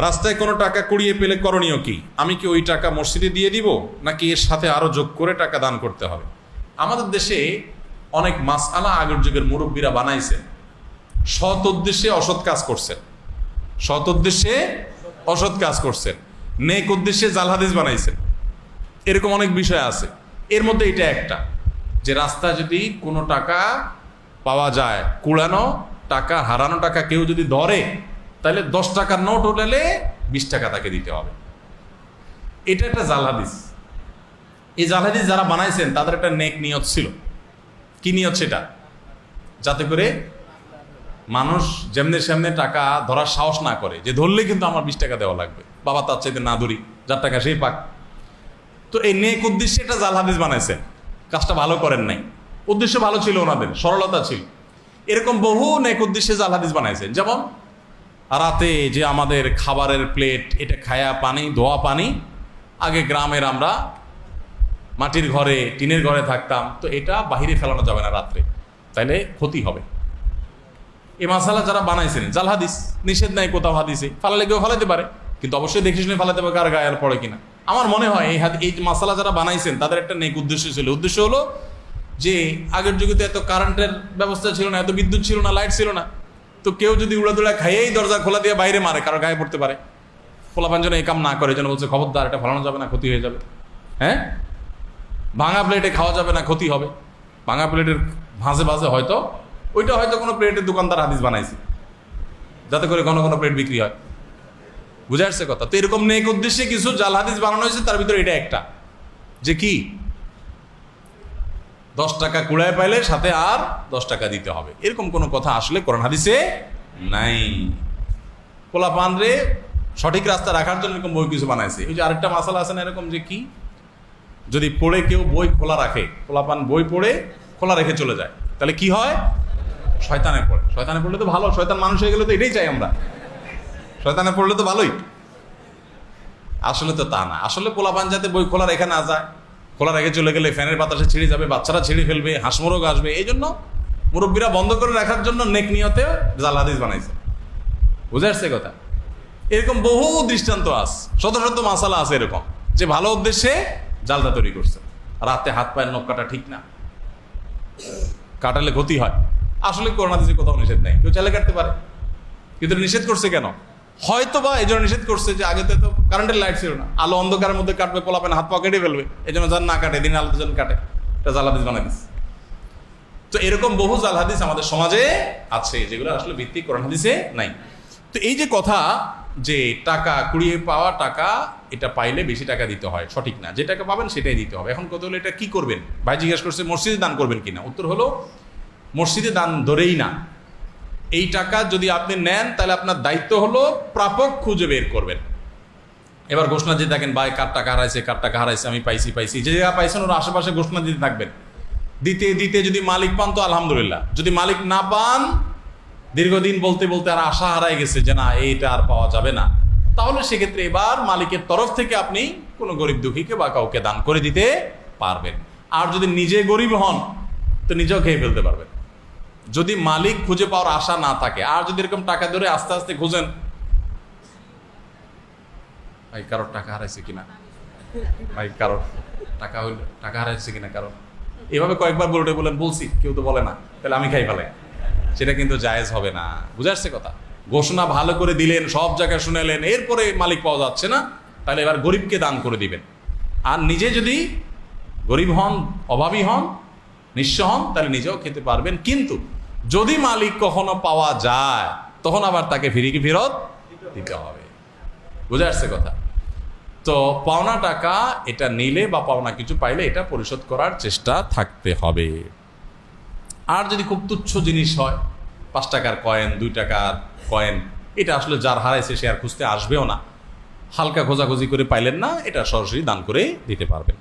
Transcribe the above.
রাস্তায় কোনো টাকা কুড়িয়ে পেলে করণীয় কি? আমি কি ওই টাকা মসজিদে দিয়ে দিব, নাকি এর সাথে আরও যোগ করে টাকা দান করতে হবে? আমাদের দেশে অনেক মাসআলা আগের যুগের মুরব্বীরা বানাইছেন। সৎ উদ্দেশ্যে অসৎ কাজ করছেন। সৎ উদ্দেশ্যে অসৎ কাজ করছেন। নেক উদ্দেশ্যে জালহাদিস বানাইছেন। এরকম অনেক বিষয় আছে। এর মধ্যে এটা একটা, যে রাস্তা যদি কোনো টাকা পাওয়া যায়, কুড়ানো টাকা, হারানো টাকা কেউ যদি ধরে তাহলে দশ টাকার নোট উঠালে বিশ টাকা তাকে দিতে হবে। এটা একটা জাল হাদিস। এই জাল হাদিস যারা বানাইছেন, তাদের একটা নেক নিয়ত ছিল। কি নিয়ত সেটা? যাতে করে মানুষ যেমনি সেমনি টাকা ধরার সাহস না করে, যে ধরলে কিন্তু আমার বিশ টাকা দেওয়া লাগবে। বাবা তার চাইতে না ধরি যার টাকা সেই পাক। তো এই নেক উদ্দেশ্যে এটা জাল হাদিস বানাইছেন। কাজটা ভালো করেন নাই। উদ্দেশ্য ভালো ছিল ওনাদের, সরলতা ছিল। এরকম বহু নেক উদ্দেশ্যে জালহাদিস বানাইছেন। যেমন রাতে যে আমাদের খাবারের প্লেট, এটা খায়া পানি, ধোয়া পানি, আগে গ্রামের আমরা মাটির ঘরে, টিনের ঘরে থাকতাম, তো এটা বাহিরে ফেলানো যাবে না রাত্রে। তাইলে ক্ষতি হবে। এই মাসালা যারা বানাইছেন, জাল হাদিস, নিষেধ নাই কোথাও হাদিসে, ফালালে কেউ ফালাতে পারে, কিন্তু অবশ্যই দেখে শুনে ফালাতে পারে কার গায়ে পড়ে কিনা। আমার মনে হয় এই হাত এই মাসালা যারা বানাইছেন, তাদের একটা নেক উদ্দেশ্য ছিল। উদ্দেশ্য হলো যে আগের যুগে তো এত কারেন্টের ব্যবস্থা ছিল না, এত বিদ্যুৎ ছিল না লাইট ছিল না। তো কেউ যদি উড়াদুড়া খাইয়েই দরজা খোলা দিয়ে বাইরে মারে, কারও গায়ে পড়তে পারে। খোলাপান যেন এই কাম না করে, যেন বলছে, খবরদার, এটা ফলানো যাবে না, ক্ষতি হয়ে যাবে। হ্যাঁ? ভাঙা প্লেটে খাওয়া যাবে না, ক্ষতি হবে। ভাঙা প্লেটের ভাঁজে ভাঁজে হয়তো, ওইটা হয়তো কোনো প্লেটের দোকানদার হাদিস বানাইছে, যাতে করে ঘন ঘন প্লেট বিক্রি হয়। বুঝে আসছে কথা? তো এরকম নেক উদ্দেশ্যে কিছু জাল হাদিস বানানো হয়েছে, তার ভিতরে এটা একটা। যে কি? দশ টাকা কুড়ায় পাইলে সাথে আর দশ টাকা দিতে হবে। এরকম কোনো কথা আসলে কোরআন হাদিসে নাই। পোলা পান রে সঠিক রাস্তা রাখার জন্য এরকম বই কিছু বানাইছে। ওই যে আরেকটা মাসালা আছে না এরকম যে কি? যদি পড়ে কেউ বই খোলা রাখে পোলাপান বই পড়ে খোলা রেখে চলে যায়, তাহলে কি হয়? শয়তানে পড়ে। শয়তানে পড়লে তো ভালো, শয়তান মানুষ হয়ে গেলে তো এটাই চাই আমরা। শয়তানে পড়লে তো ভালোই। আসলে তো তা না। আসলে পোলাপান যাতে বই খোলা রেখে না যায় খোলা রেখে চলে গেলে ফ্যানের বাতাসে ছিঁড়ে যাবে, বাচ্চারা ছিঁড়ে ফেলবে, হাঁসমরোগ আসবে। এই জন্য মুরব্বীরা বন্ধ করে রাখার জন্য নেক নিয়তে জাল হাদিস বানাইছে। বুঝে আসছে কথা? এরকম বহু দৃষ্টান্ত আস শত শত মাসালা আছে এরকম, যে ভালো উদ্দেশ্যে জালটা তৈরি করছে। রাতে হাত পায়ের নখ কাটা ঠিক না। কাটালে ক্ষতি হয়। আসলে করোনা দিচ্ছে কোথাও নিষেধ নেই, কেউ চালে কাটতে পারে। কিন্তু নিষেধ করছে কেন? হয়তো বা এই জন্য নিষেধ করছে যে আগে তো কারেন্টের লাইট ছিল না। আলো অন্ধকারের মধ্যে কাটবে, পোলাপেন হাত পা কেটে ফেলবে। এই জন্য যার না কাটে দিন আলো দুজন কাটে, এটা জালাদিস বানাই দিচ্ছে তো এরকম বহু জাল হাদিস আমাদের সমাজে আছে, যেগুলো আসলে ভিত্তিক কোরআন হাদিসে নাই। তো এই যে কথা যে টাকা, কুড়িয়ে পাওয়া টাকা, এটা পাইলে বেশি টাকা দিতে হয়, সঠিক না। যে টাকা পাবেন সেটাই দিতে হবে। এখন কত হলো, এটা কি করবেন? ভাই জিজ্ঞেস করছে, মসজিদে দান করবেন কিনা? উত্তর হলো, মসজিদে দান ধরেই না। এই টাকা যদি আপনি নেন, তাহলে আপনার দায়িত্ব হলো প্রাপক খুঁজে বের করবেন। এবার ঘোষণা দিয়ে থাকেন ভাই, কার টাকা হারাইছে, কার টাকা হারাইছে, আমি পাইছি পাইছি। যে জায়গা পাইছেন, ওর আশেপাশে ঘোষণা দিতে থাকবেন। দিতে দিতে যদি মালিক পান তো আলহামদুলিল্লাহ। যদি মালিক না পান, দীর্ঘদিন বলতে বলতে আর আশা হারাই গেছে যে না, এইটা আর পাওয়া যাবে না। তাহলে সেক্ষেত্রে এবার মালিকের তরফ থেকে আপনি কোনো গরিব দুঃখীকে বা কাউকে দান করে দিতে পারবেন। আর যদি নিজে গরিব হন, তো নিজেও খেয়ে ফেলতে পারবেন। যদি মালিক খুঁজে পাওয়ার আশা না থাকে, আর যদি এরকম টাকা ধরে আস্তে আস্তে খুঁজেন, ভাই, কারোর টাকা হারাইছে কিনা? ভাই, কারোর টাকা হইল, টাকা হারাইছে কিনা কারও এভাবে কয়েকবার বলে বলেন বলছি, কেউ তো বলে না, তাহলে আমি খাই ফেলে। সেটা কিন্তু জায়েজ হবে না। বুঝে আসছে কথা? ঘোষণা ভালো করে দিলেন, সব জায়গায় শুনেলেন, এরপরে মালিক পাওয়া যাচ্ছে না, তাহলে এবার গরিবকে দান করে দিবেন। আর নিজে যদি গরিব হন, অভাবী হন, নিঃস্ব হন, তাহলে নিজেও খেতে পারবেন। কিন্তু যদি মালিক কখনো পাওয়া যায়, তখন আবার তাকে ফিরিয়ে ফেরত দিতে হবে। বুঝে আসছে কথা? তো পাওনা টাকা এটা নিলে বা পাওনা কিছু পাইলে এটা পরিশোধ করার চেষ্টা থাকতে হবে। আর যদি খুব তুচ্ছ জিনিস হয়, পাঁচ টাকার কয়েন, দুই টাকার কয়েন, এটা আসলে যার হারাইছে সে আর খুঁজতে আসবেও না। হালকা খোঁজাখুঁজি করে পাইলেন না, এটা সরাসরি দান করে দিতে পারবেন।